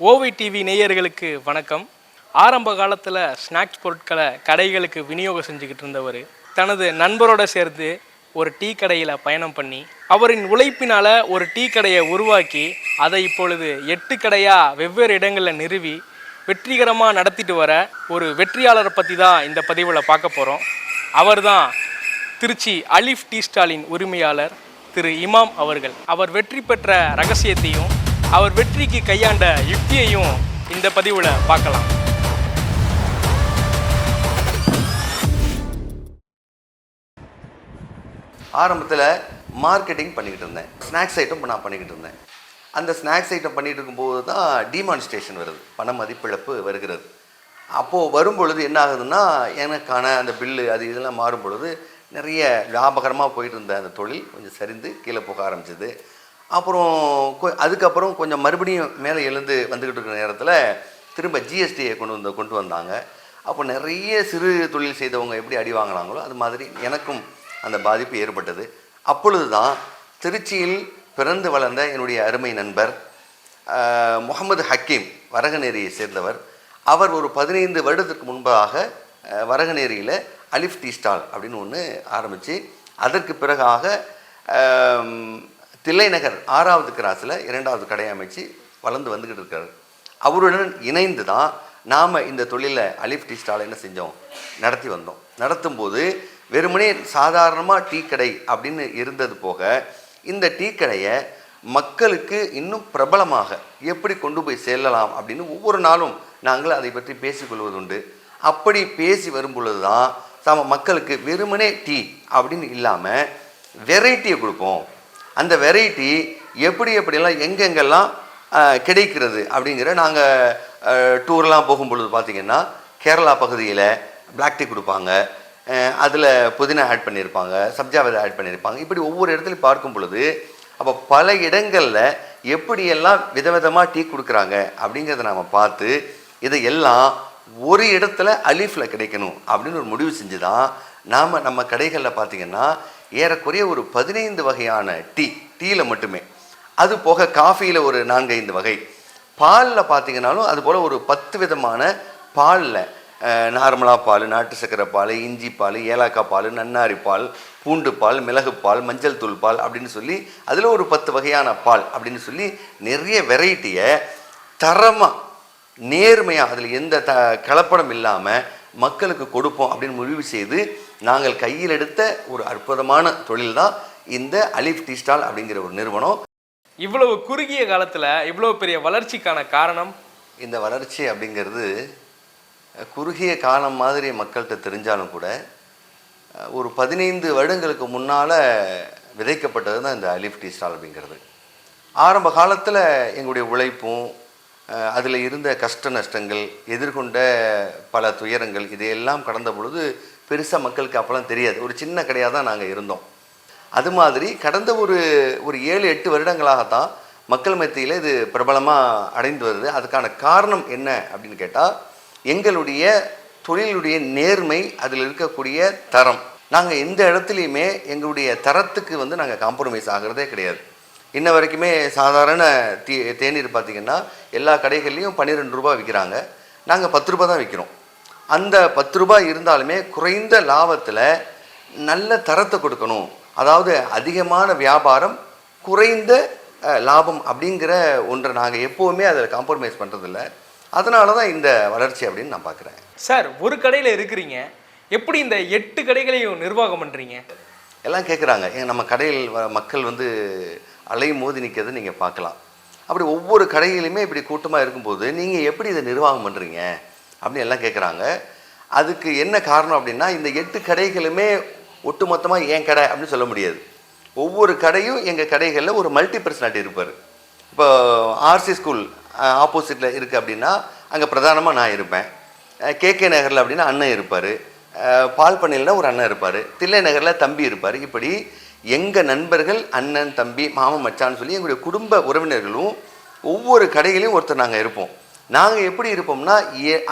ஓவி TV நேயர்களுக்கு வணக்கம். ஆரம்ப காலத்தில் ஸ்நாக்ஸ் பொருட்களை கடைகளுக்கு விநியோகம் செஞ்சுக்கிட்டு இருந்தவர் தனது நண்பரோட சேர்ந்து ஒரு டீ கடையில் பயணம் பண்ணி அவரின் உழைப்பினால் ஒரு டீ கடையை உருவாக்கி அதை இப்பொழுது எட்டு கடையாக வெவ்வேறு இடங்களில் நிறுவி வெற்றிகரமாக நடத்திட்டு வர ஒரு வெற்றியாளரை பற்றி தான் இந்த பதிவில் பார்க்க போகிறோம் அவர் தான் திருச்சி அலிஃப் டீ ஸ்டாலின் உரிமையாளர் திரு இமாம் அவர்கள். அவர் வெற்றி பெற்ற ரகசியத்தையும் அவர் வெற்றிக்கு கையாண்ட யுக்தியையும் இந்த பதிவில் பார்க்கலாம். ஆரம்பத்தில் மார்க்கெட்டிங் பண்ணிக்கிட்டு இருந்தேன். ஸ்நாக்ஸ் ஐட்டம் நான் பண்ணிக்கிட்டு இருந்தேன். அந்த ஸ்நாக்ஸ் ஐட்டம் பண்ணிகிட்டு இருக்கும்போது தான் டிமான்ஸ்ட்ரேஷன் வருது. பண மதிப்பிழப்பு வருகிறது. அப்போது வரும் பொழுது என்ன ஆகுதுன்னா எனக்கான அந்த பில்லு அது இதெல்லாம் மாறும் பொழுது நிறைய லாபகரமாக போயிட்டு இருந்த அந்த தொழில் கொஞ்சம் சரிந்து கீழே போக ஆரம்பிச்சிது. அப்புறம் அதுக்கப்புறம் கொஞ்சம் மறுபடியும் மேலே எழுந்து வந்துக்கிட்டு இருக்கிற நேரத்தில் திரும்ப ஜிஎஸ்டியை கொண்டு வந்து கொண்டு வந்தாங்க. அப்போ நிறைய சிறு தொழில் செய்தவங்க எப்படி அடி வாங்கினாங்களோ அது மாதிரி எனக்கும் அந்த பாதிப்பு ஏற்பட்டது. அப்பொழுது தான் திருச்சியில் பிறந்து வளர்ந்த என்னுடைய அருமை நண்பர் முகமது ஹக்கீம் வரகநேரியை சேர்ந்தவர். அவர் ஒரு பதினைந்து வருடத்துக்கு முன்பாக வரகநேரியில் அலிஃப் டீ ஸ்டால் அப்படின்னு ஒன்று ஆரம்பித்து அதற்கு பிறகாக தில்லைநகர் ஆறாவது கிராஸில் இரண்டாவது கடை அமைச்சு வளர்ந்து வந்துக்கிட்டு இருக்காரு. அவருடன் இணைந்து தான் நாம் இந்த தொழிலை அலிஃப் டீ ஸ்டாலை என்ன செஞ்சோம்? நடத்தி வந்தோம். நடத்தும்போது வெறுமனே சாதாரணமாக டீ கடை அப்படின்னு இருந்தது போக இந்த டீ கடையை மக்களுக்கு இன்னும் பிரபலமாக எப்படி கொண்டு போய் செல்லலாம் அப்படின்னு ஒவ்வொரு நாளும் நாங்கள் அதை பற்றி பேசிக்கொள்வதுண்டு அப்படி பேசி வரும் பொழுது தான் நம்ம மக்களுக்கு வெறுமனே டீ அப்படின்னு இல்லாமல் வெரைட்டியை கொடுப்போம். அந்த வெரைட்டி எப்படி எப்படியெல்லாம் எங்கெங்கெல்லாம் கிடைக்கிறது அப்படிங்கிற நாங்கள் டூர்லாம் போகும் பொழுது பார்த்திங்கன்னா கேரளா பகுதியில் பிளாக் டீ கொடுப்பாங்க. அதில் புதினா ஆட் பண்ணியிருப்பாங்க சப்ஜா விதை ஆட் பண்ணியிருப்பாங்க இப்படி ஒவ்வொரு இடத்துலையும் பார்க்கும் பொழுது அப்போ பல இடங்களில் எப்படியெல்லாம் விதவிதமாக டீ கொடுக்குறாங்க அப்படிங்கிறத நாம் பார்த்து இதையெல்லாம் ஒரு இடத்துல அலீஃபில் கிடைக்கணும் அப்படின்னு ஒரு முடிவு செஞ்சு தான் நாம் நம்ம கடைகளில் பார்த்திங்கன்னா ஏறக்குறைய ஒரு பதினைந்து வகையான டீ டீயில் மட்டுமே. அது போக காஃபியில் ஒரு நான்கைந்து வகை. பாலில் பார்த்தீங்கன்னாலும் அது போல் ஒரு பத்து விதமான பாலில் நார்மலாக பால் நாட்டு சக்கரை பால் இஞ்சி பால் ஏலாக்காய் பால் நன்னாரி பால் பூண்டு பால் மிளகு பால் மஞ்சள் தூள் பால் அப்படின்னு சொல்லி அதில் ஒரு பத்து வகையான பால் அப்படின்னு சொல்லி நிறைய வெரைட்டியை தரமாக நேர்மையாக அதில் எந்த த கலப்படம் இல்லாமல் மக்களுக்கு கொடுப்போம் அப்படின்னு முடிவு செய்து நாங்கள் கையில் எடுத்த ஒரு அற்புதமான தொழில் தான் இந்த அலிஃப் டீ ஸ்டால் அப்படிங்கிற ஒரு நிறுவனம். இவ்வளவு குறுகிய காலத்தில் இவ்வளவு பெரிய வளர்ச்சிக்கான காரணம்? இந்த வளர்ச்சி அப்படிங்கிறது குறுகிய காலம் மாதிரி மக்கள்கிட்ட தெரிஞ்சாலும் கூட ஒரு பதினைந்து வருடங்களுக்கு முன்னால் விதைக்கப்பட்டது தான் இந்த அலிஃப் டீ ஸ்டால் அப்படிங்கிறது. ஆரம்ப காலத்தில் எங்களுடைய உழைப்பும் அதில் இருந்த கஷ்ட நஷ்டங்கள் எதிர்கொண்ட பல துயரங்கள் இதையெல்லாம் கடந்த பொழுது பெருசாக மக்களுக்கு அப்போல்லாம் தெரியாது. ஒரு சின்ன கடையாக தான் நாங்கள் இருந்தோம். அது மாதிரி கடந்த ஒரு ஒரு ஏழு எட்டு வருடங்களாகத்தான் மக்கள் மத்தியில் இது பிரபலமாக அடைந்து வருது. அதுக்கான காரணம் என்ன அப்படின்னு கேட்டால் எங்களுடைய தொழிலுடைய நேர்மை அதில் இருக்கக்கூடிய தரம். நாங்கள் எந்த இடத்துலையுமே எங்களுடைய தரத்துக்கு வந்து நாங்கள் காம்ப்ரமைஸ் ஆகிறதே கிடையாது. இன்ன வரைக்குமே சாதாரண தீ தேநீர் பார்த்திங்கன்னா எல்லா கடைகள்லேயும் பன்னிரெண்டு ரூபா விற்கிறாங்க நாங்கள் பத்து ரூபா தான் விற்கிறோம் அந்த பத்து ரூபாய் இருந்தாலுமே குறைந்த லாபத்தில் நல்ல தரத்தை கொடுக்கணும். அதாவது அதிகமான வியாபாரம் குறைந்த லாபம் அப்படிங்கிற ஒன்றை நாங்கள் எப்போவுமே அதில் காம்ப்ரமைஸ் பண்ணுறதில்ல அதனால தான் இந்த வளர்ச்சி அப்படின்னு நான் பார்க்குறேன். சார் ஒரு கடையில் இருக்கிறீங்க. எப்படி இந்த எட்டு கடைகளையும் நிர்வாகம் பண்ணுறீங்க எல்லாம் கேட்குறாங்க ஏன் நம்ம கடையில் வ- மக்கள் வந்து அலையும் மோதி நிற்கிறத நீங்கள் பார்க்கலாம். அப்படி ஒவ்வொரு கடையிலுமே இப்படி கூட்டமாக இருக்கும்போது நீங்கள் எப்படி இதை நிர்வாகம் பண்ணுறீங்க அப்படின்னு எல்லாம் கேட்குறாங்க அதுக்கு என்ன காரணம் அப்படின்னா இந்த எட்டு கடைகளுமே ஒட்டுமொத்தமாக என் கடை அப்படின்னு சொல்ல முடியாது. ஒவ்வொரு கடையும் எங்கள் கடைகளில் ஒரு மல்டி பர்சனாலிட்டி இருப்பார். இப்போ ஆர்சி ஸ்கூல் ஆப்போசிட்டில் இருக்குது அப்படின்னா அங்கே பிரதானமாக நான் இருப்பேன். கேகே நகரில் அப்படின்னா அண்ணன் இருப்பார். பால் பண்ணையில் ஒரு அண்ணன் இருப்பார். தில்லை நகரில் தம்பி இருப்பார். இப்படி எங்கள் நண்பர்கள் அண்ணன் தம்பி மாமன் மச்சான்னு சொல்லி எங்களுடைய குடும்ப உறவினர்களும் ஒவ்வொரு கடைகளையும் ஒருத்தர் நாங்கள் இருப்போம். நாங்கள் எப்படி இருப்போம்னா எ-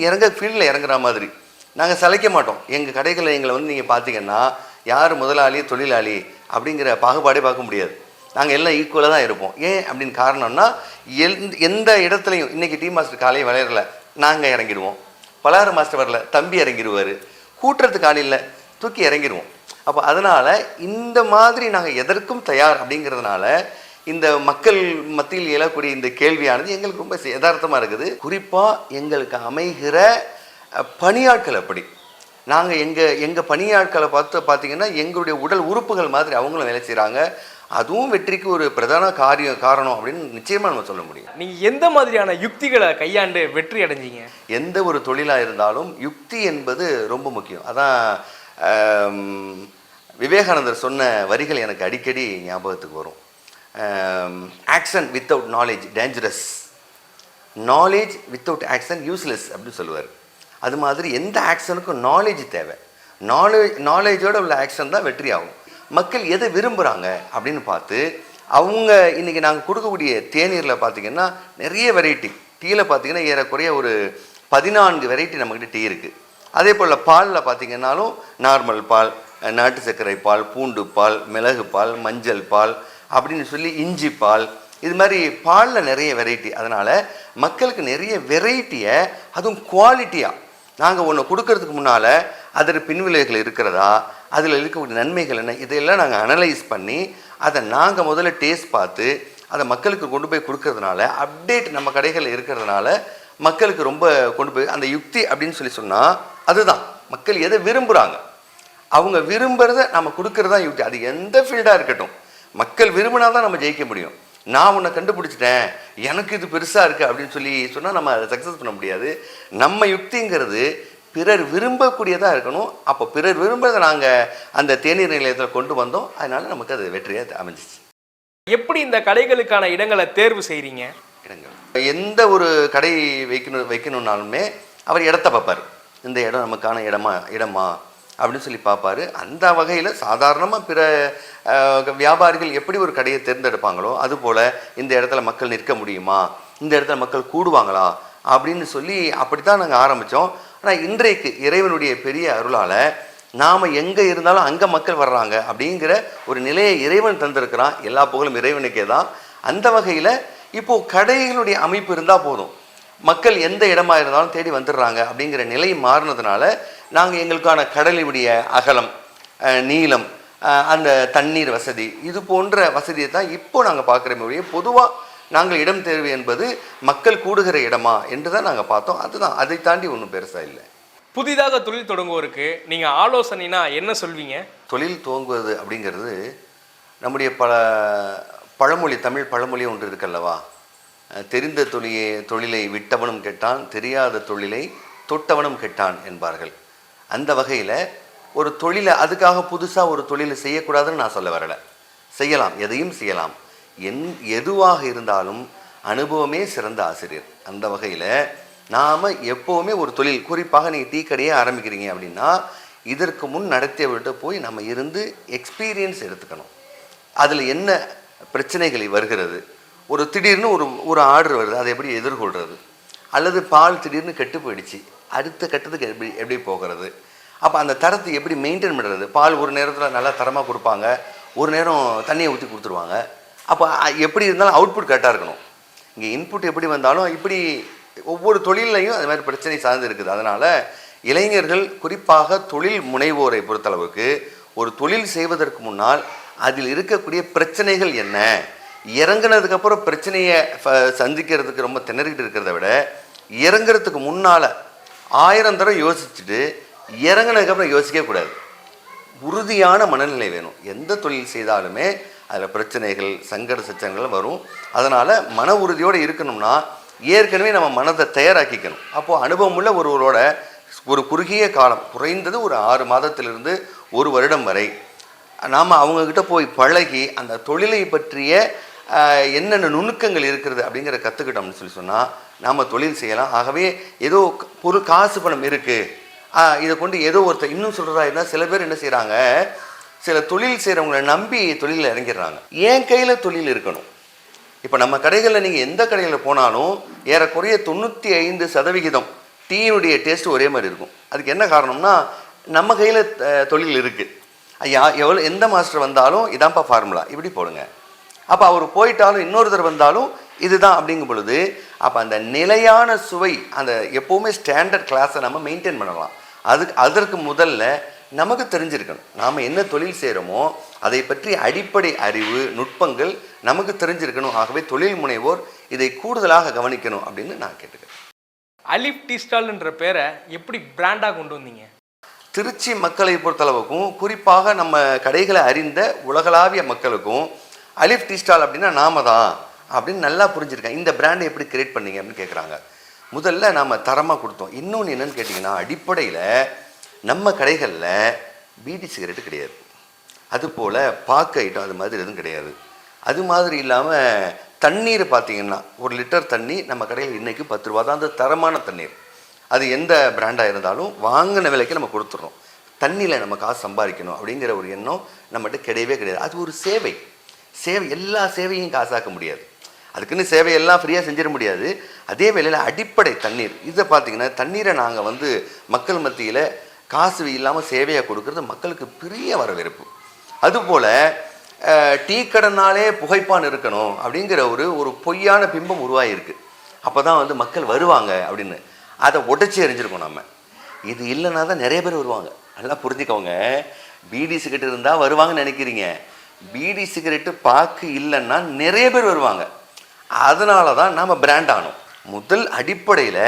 இறங்க ஃபீல்டில் இறங்குற மாதிரி. நாங்கள் சளைக்க மாட்டோம். எங்கள் கடைகளில் எங்களை வந்து நீங்கள் பார்த்தீங்கன்னா யார் முதலாளி தொழிலாளி அப்படிங்கிற பாகுபாடே பார்க்க முடியாது. நாங்கள் எல்லாம் ஈக்குவலாக தான் இருப்போம். ஏன் அப்படின்னு காரணம்னா எந்த எந்த இடத்துலையும் இன்னைக்கு டீ மாஸ்டர் காலையை விளையாடல நாங்கள் இறங்கிடுவோம். பலாறு மாஸ்டர் வரல தம்பி இறங்கிடுவார். கூட்டுறதுக்கு ஆள் இல்லை தூக்கி இறங்கிடுவோம். அப்போ அதனால் இந்த மாதிரி நாங்கள் எதற்கும் தயார் அப்படிங்கிறதுனால இந்த மக்கள் மத்தியில் எழக்கூடிய இந்த கேள்வியானது எங்களுக்கு ரொம்ப யதார்த்தமாக இருக்குது. குறிப்பாக எங்களுக்கு அமைகிற பணியாட்கள் அப்படி. நாங்கள் எங்கள் எங்கள் பணியாட்களை பார்த்து பார்த்தீங்கன்னா எங்களுடைய உடல் உறுப்புகள் மாதிரி அவங்களும் வேலை செய்கிறாங்க அதுவும் வெற்றிக்கு ஒரு பிரதான காரியம் காரணம் அப்படின்னு நிச்சயமாக நம்ம சொல்ல முடியும். நீங்க எந்த மாதிரியான யுக்திகளை கையாண்டு வெற்றி அடைஞ்சீங்க? எந்த ஒரு தொழிலாக இருந்தாலும் யுக்தி என்பது ரொம்ப முக்கியம். அதான் விவேகானந்தர் சொன்ன வரிகள் எனக்கு அடிக்கடி ஞாபகத்துக்கு வரும். Action without knowledge dangerous knowledge without action useless அப்படின்னு சொல்லுவார். அது மாதிரி எந்த ஆக்ஷனுக்கும் நாலேஜ் தேவை. நாலேஜ் நாலேஜோடு உள்ள ஆக்ஷன் தான் வெற்றி ஆகும் மக்கள் எதை விரும்புகிறாங்க அப்படின்னு பார்த்து அவங்க இன்றைக்கி நாங்கள் கொடுக்கக்கூடிய தேநீரில் பார்த்தீங்கன்னா நிறைய வெரைட்டி டீயில் பார்த்தீங்கன்னா ஏறக்குறைய ஒரு பதினான்கு வெரைட்டி நம்மக்கிட்ட டீ இருக்குது அதே போல் பாலில் பார்த்தீங்கன்னாலும் நார்மல் பால் நாட்டு சர்க்கரை பால் பூண்டு பால் மிளகு பால் மஞ்சள் பால் அப்படின்னு சொல்லி இஞ்சி பால் இது மாதிரி பாலில் நிறைய வெரைட்டி அதனால் மக்களுக்கு நிறைய வெரைட்டியை அதுவும் குவாலிட்டியாக நாங்கள் ஒன்று கொடுக்கறதுக்கு முன்னால் அதில் பின்விளைவுகள் இருக்கிறதா அதில் இருக்கக்கூடிய நன்மைகள் என்ன இதையெல்லாம் நாங்கள் அனலைஸ் பண்ணி அதை நாங்கள் முதல்ல டேஸ்ட் பார்த்து அதை மக்களுக்கு கொண்டு போய் கொடுக்கறதுனால அப்டேட் நம்ம கடைகளில் இருக்கிறதுனால மக்களுக்கு ரொம்ப கொண்டு போய் அந்த யுக்தி அப்படின்னு சொல்லி சொன்னால் அதுதான். மக்கள் எதை விரும்புகிறாங்க அவங்க விரும்புகிறத நம்ம கொடுக்கறது யுக்தி. அது எந்த ஃபீல்டாக இருக்கட்டும். மக்கள் விரும்பினா தான் நம்ம ஜெயிக்க முடியும். நான் உன்னை கண்டுபிடிச்சிட்டேன் எனக்கு இது பெருசாக இருக்குது அப்படின்னு சொல்லி சொன்னால் நம்ம அதை சக்ஸஸ் பண்ண முடியாது. நம்ம யுக்திங்கிறது பிறர் விரும்பக்கூடியதாக இருக்கணும். அப்போ பிறர் விரும்புறதை நாங்கள் அந்த தேநீர் நிலையத்தில் கொண்டு வந்தோம். அதனால நமக்கு அது வெற்றியாக அமைஞ்சிச்சு. எப்படி இந்த கடைகளுக்கான இடங்களை தேர்வு செய்றீங்க? இடங்கள். எந்த ஒரு கடை வைக்கணும் வைக்கணுன்னாலுமே அவர் இடத்த பார்ப்பார். இந்த இடம் நமக்கான இடமா இடமா? அப்படின்னு சொல்லி பார்ப்பாரு. அந்த வகையில் சாதாரணமாக பிற வியாபாரிகள் எப்படி ஒரு கடையை தேர்ந்தெடுப்பாங்களோ அதுபோல் இந்த இடத்துல மக்கள் நிற்க முடியுமா? இந்த இடத்துல மக்கள் கூடுவாங்களா? அப்படின்னு சொல்லி அப்படி தான் நாங்கள் ஆரம்பித்தோம் ஆனால் இன்றைக்கு இறைவனுடைய பெரிய அருளால் நாம் எங்கே இருந்தாலும் அங்கே மக்கள் வர்றாங்க அப்படிங்கிற ஒரு நிலையை இறைவன் தந்திருக்கிறான். எல்லா புகழும் இறைவனுக்கே தான் அந்த வகையில் இப்போது கடைகளுடைய அமைப்பு இருந்தால் போதும். மக்கள் எந்த இடமா இருந்தாலும் தேடி வந்துடுறாங்க அப்படிங்கிற நிலை மாறினதுனால நாங்கள் எங்களுக்கான கடலினுடைய அகலம் நீளம் அந்த தண்ணீர் வசதி இது போன்ற வசதியை தான் இப்போ நாங்கள் பார்க்குறோமே ஒழிய பொதுவாக நாங்கள் இடம் தேர்வு என்பது மக்கள் கூடுகிற இடமா என்று தான் நாங்கள் பார்த்தோம். அதுதான். அதை தாண்டி ஒன்றும் பெருசாக இல்லை. புதிதாக தொழில் தொடங்குவோருக்கு நீங்க ஆலோசனைனா என்ன சொல்வீங்க? தொழில் துவங்குவது அப்படிங்கிறது நம்முடைய பல பழமொழி தமிழ் பழமொழி ஒன்று இருக்கல்லவா? தெரிந்த தொழிலை தொழிலை விட்டவனும் கெட்டான் தெரியாத தொழிலை தொட்டவனும் கெட்டான் என்பார்கள். அந்த வகையில் ஒரு தொழிலை அதுக்காக புதுசாக ஒரு தொழிலை செய்யக்கூடாதுன்னு நான் சொல்ல வரலை. செய்யலாம் எதையும் செய்யலாம். என் எதுவாக இருந்தாலும் அனுபவமே சிறந்த ஆசிரியர். அந்த வகையில் நாம் எப்போவுமே ஒரு தொழில் குறிப்பாக நீங்கள் டீ கடையே ஆரம்பிக்கிறீங்க அப்படின்னா இதற்கு முன் நடத்தியவர்கிட்ட போய் நம்ம இருந்து எக்ஸ்பீரியன்ஸ் எடுத்துக்கணும். அதில் என்ன பிரச்சனைகள் வருகிறது ஒரு திடீர்னு ஒரு ஒரு ஆர்டர் வருது அதை எப்படி எதிர்கொள்கிறது அல்லது பால் திடீர்னு கெட்டு போயிடுச்சு அடுத்த கட்டத்துக்கு எப்படி எப்படி போகிறது? அப்போ அந்த தரத்தை எப்படி மெயின்டைன் பண்ணுறது பால் ஒரு நேரத்தில் நல்லா தரமாக கொடுப்பாங்க ஒரு நேரம் தண்ணியை ஊற்றி கொடுத்துருவாங்க. அப்போ எப்படி இருந்தாலும் அவுட்புட் கரெக்டாக இருக்கணும். இங்கே இன்புட் எப்படி வந்தாலும் இப்படி ஒவ்வொரு தொழிலையும் அது மாதிரி பிரச்சனை சார்ந்து இருக்குது. அதனால் இளைஞர்கள் குறிப்பாக தொழில் முனைவோரை பொறுத்தளவுக்கு ஒரு தொழில் செய்வதற்கு முன்னால் அதில் இருக்கக்கூடிய பிரச்சனைகள் என்ன? இறங்குனதுக்கப்புறம் பிரச்சனையை ஃப- சந்திக்கிறதுக்கு ரொம்ப திணறிக்கிட்டு இருக்கிறத விட இறங்குறதுக்கு முன்னால் ஆயிரம் தடவை யோசிச்சுட்டு இறங்குனதுக்கப்புறம் யோசிக்கவே கூடாது. உறுதியான மனநிலை வேணும். எந்த தொழில் செய்தாலுமே அதில் பிரச்சனைகள் சங்கட சச்சங்கள் வரும். அதனால் மன உறுதியோடு இருக்கணும்னா ஏற்கனவே நம்ம மனதை தயாராக்கிக்கணும். அப்போது அனுபவம் உள்ள ஒருவரோட ஒரு குறுகிய காலம் குறைந்தது ஒரு ஆறு மாதத்திலிருந்து ஒரு வருடம் வரை நாம் அவங்கக்கிட்ட போய் பழகி அந்த தொழிலை பற்றிய என்னென்ன நுணுக்கங்கள் இருக்கிறது அப்படிங்கிற கற்றுக்கிட்டோம்னு சொல்லி சொன்னால் நாம் தொழில் செய்யலாம். ஆகவே ஏதோ ஒரு பொருள் காசு பணம் இருக்குது இதை கொண்டு ஏதோ ஒருத்தர் இன்னும் சொல்கிறதா இருந்தால் சில பேர் என்ன செய்கிறாங்க சில தொழில் செய்கிறவங்கள நம்பி தொழிலில் இறங்கிடுறாங்க. என் கையில் தொழில் இருக்கணும். இப்போ நம்ம கடைகளில் நீங்கள் எந்த கடையில் போனாலும் ஏறக்குறைய தொண்ணூற்றி ஐந்து சதவிகிதம் டீயினுடைய டேஸ்ட் ஒரே மாதிரி இருக்கும். அதுக்கு என்ன காரணம்னா நம்ம கையில் தொழில் இருக்குது ஐயா எவ்வளோ எந்த மாஸ்டர் வந்தாலும் இதான்ப்பா ஃபார்முலா. இப்படி போடுங்க. அப்போ அவர் போயிட்டாலும் இன்னொருத்தர் வந்தாலும் இதுதான் அப்படிங்கும் பொழுது அப்போ அந்த நிலையான சுவை அந்த எப்போவுமே ஸ்டாண்டர்ட் கிளாஸை நம்ம மெயின்டைன் பண்ணலாம். அதுக்கு அதற்கு முதல்ல நமக்கு தெரிஞ்சிருக்கணும். நாம் என்ன தொழில் செய்கிறோமோ அதை பற்றி அடிப்படை அறிவு நுட்பங்கள் நமக்கு தெரிஞ்சிருக்கணும். ஆகவே தொழில் முனைவோர் இதை கூடுதலாக கவனிக்கணும் அப்படின்னு நான் கேட்டுக்கிறேன். அலிஃப் டீ ஸ்டால்ன்ற பேரை எப்படி பிராண்டாக கொண்டு வந்தீங்க? திருச்சி மக்களை பொறுத்தளவுக்கும் குறிப்பாக நம்ம கடைகளை அறிந்த உலகளாவிய மக்களுக்கும் அலிஃப் டீ ஸ்டால் அப்படின்னா நாம தான் அப்படின்னு நல்லா புரிஞ்சிருக்கேன். இந்த பிராண்டை எப்படி கிரியேட் பண்ணீங்க அப்படின்னு கேட்குறாங்க முதல்ல நாம் தரமாக கொடுத்தோம். இன்னொன்று என்னென்னு கேட்டிங்கன்னா அடிப்படையில் நம்ம கடைகளில் பீடி சிகரெட்டு கிடையாது. அதுபோல் பாக்கு ஐட்டம் அது மாதிரி எதுவும் கிடையாது. அது மாதிரி இல்லாமல் தண்ணீர் பார்த்தீங்கன்னா ஒரு லிட்டர் தண்ணி நம்ம கடையில் இன்றைக்கி பத்து ரூபா தான். அந்த தரமான தண்ணீர். அது எந்த பிராண்டாக இருந்தாலும் வாங்கின விலைக்கு நம்ம கொடுத்துட்றோம் தண்ணியில் நம்ம காசு சம்பாதிக்கணும் அப்படிங்கிற ஒரு எண்ணம் நம்மகிட்ட கிடையவே கிடையாது. அது ஒரு சேவை. சேவை எல்லா சேவையும் காசாக்க முடியாது. அதுக்குன்னு சேவையெல்லாம் ஃப்ரீயாக செஞ்சிட முடியாது. அதே வேளையில் அடிப்படை தண்ணீர். இதை பார்த்தீங்கன்னா தண்ணீரை நாங்கள் வந்து மக்கள் மத்தியில் காசு இல்லாமல் சேவையாக கொடுக்கறது மக்களுக்கு பெரிய வரவேற்பு. அதுபோல் டீ கடனாலே புகைப்பான் இருக்கணும் அப்படிங்கிற ஒரு ஒரு பொய்யான பிம்பம் உருவாகிருக்கு அப்போ தான் வந்து மக்கள் வருவாங்க அப்படின்னு. அதை உடச்சி எறிஞ்சிருக்கோம் நம்ம இது இல்லைன்னா தான் நிறைய பேர் வருவாங்க. நல்லா புரிஞ்சுக்கோங்க. பீடி சிகரெட் இருந்தால் வருவாங்கன்னு நினைக்கிறீங்க. பீடி சிகரெட்டு பாக்கு இல்லைன்னா நிறைய பேர் வருவாங்க. அதனால தான் நாம் பிராண்ட் ஆனோம். முதல் அடிப்படையில்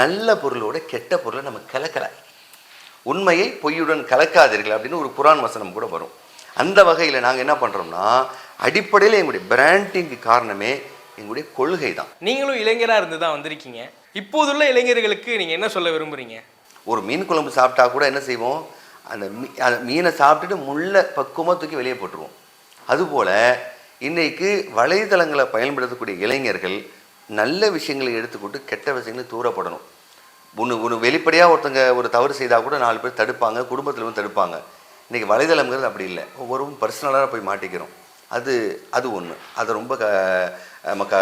நல்ல பொருளோட கெட்ட பொருளை நம்ம கலக்கலை. உண்மையை பொய்யுடன் கலக்காதீர்கள் அப்படின்னு ஒரு குரான் வசனம் கூட வரும். அந்த வகையில் நாங்கள் என்ன பண்ணுறோம்னா அடிப்படையில் எங்களுடைய பிராண்டிங்க்கு காரணமே எங்களுடைய கொள்கை தான் நீங்களும் இளைஞராக இருந்து தான் வந்திருக்கீங்க. இப்போதுள்ள இளைஞர்களுக்கு நீங்கள் என்ன சொல்ல விரும்புகிறீங்க ஒரு மீன் குழம்பு சாப்பிட்டா கூட என்ன செய்வோம்? அந்த மீ அந்த மீனை சாப்பிட்டுட்டு முள்ளை பக்குவமாக தூக்கி வெளியே போட்டுருவோம். அதுபோல் இன்றைக்கு வலைதளங்களை பயன்படுத்தக்கூடிய இளைஞர்கள் நல்ல விஷயங்களை எடுத்துக்கொண்டு கெட்ட விஷயங்களை தூரப்படணும். ஒன்று ஒன்று வெளிப்படையாக ஒருத்தங்க ஒரு தவறு செய்தால் கூட நாலு பேர் தடுப்பாங்க குடும்பத்தில் வந்து தடுப்பாங்க. இன்றைக்கி வலைதளம்ங்கிறது அப்படி இல்லை. ஒவ்வொருவரும் பர்சனலாக போய் மாட்டிக்கிறோம். அது அது ஒன்று அது ரொம்ப க நம்ம க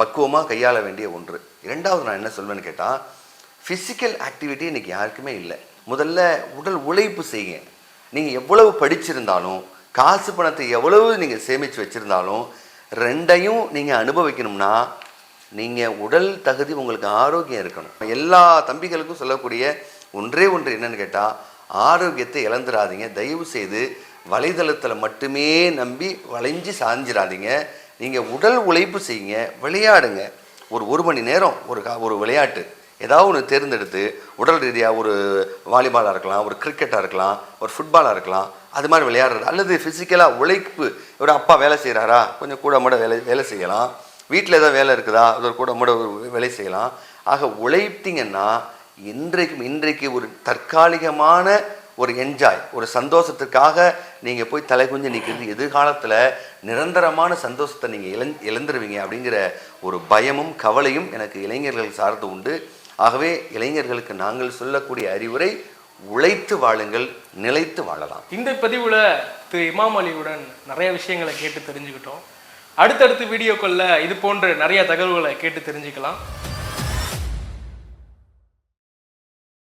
பக்குவமாக கையாள வேண்டிய ஒன்று. இரண்டாவது நான் என்ன சொல்வேன்னு கேட்டால் ஃபிசிக்கல் ஆக்டிவிட்டி இன்றைக்கி யாருக்குமே இல்லை. முதல்ல உடல் உழைப்பு செய்யுங்க. நீங்கள் எவ்வளவு படிச்சிருந்தாலும் காசு பணத்தை எவ்வளவு நீங்கள் சேமித்து வச்சுருந்தாலும் ரெண்டையும் நீங்கள் அனுபவிக்கணும்னா நீங்கள் உடல் தகுதி உங்களுக்கு ஆரோக்கியம் இருக்கணும். எல்லா தம்பிகளுக்கும் சொல்லக்கூடிய ஒன்றே ஒன்று என்னன்னு கேட்டால் ஆரோக்கியத்தை இழந்துடாதீங்க தயவு செய்து வலைதளத்தில் மட்டுமே நம்பி வளைஞ்சு சாஞ்சிடாதீங்க நீங்கள் உடல் உழைப்பு செய்யுங்க. விளையாடுங்க. ஒரு ஒரு மணி நேரம் ஒரு கா- ஒரு விளையாட்டு. ஏதாவது ஒன்று தேர்ந்தெடுத்து உடல் ரீதியாக ஒரு வாலிபாலாக இருக்கலாம் ஒரு கிரிக்கெட்டாக இருக்கலாம் ஒரு ஃபுட்பாலாக இருக்கலாம் அது மாதிரி விளையாடுறது அல்லது ஃபிசிக்கலாக உழைப்பு ஒரு அப்பா வேலை செய்கிறாரா கொஞ்சம் கூட மூட வேலை வேலை செய்யலாம். வீட்டில் ஏதாவது வேலை இருக்குதா? அது ஒரு கூட மூட ஒரு வேலை செய்யலாம். ஆக உழைத்தீங்கன்னா இன்றைக்கு இன்றைக்கு ஒரு தற்காலிகமான ஒரு என்ஜாய் ஒரு சந்தோஷத்துக்காக நீங்கள் போய் தலை குஞ்சு நிற்கிறது எதிர்காலத்தில் நிரந்தரமான சந்தோஷத்தை நீங்கள் இழந் இழந்துருவீங்க அப்படிங்கிற ஒரு பயமும் கவலையும் எனக்கு இளைஞர்கள் சார்ந்து உண்டு. ஆகவே இளைஞர்களுக்கு நாங்கள் சொல்லக்கூடிய அறிவுரை உழைத்து வாழுங்கள் நிலைத்து வாழலாம். இந்த பதிவில் திரு இமாம் அலியுடன் நிறைய விஷயங்களை கேட்டு தெரிஞ்சுக்கிட்டோம். அடுத்தடுத்த வீடியோக்களில் இது போன்ற நிறைய தகவல்களை கேட்டு தெரிஞ்சுக்கலாம்.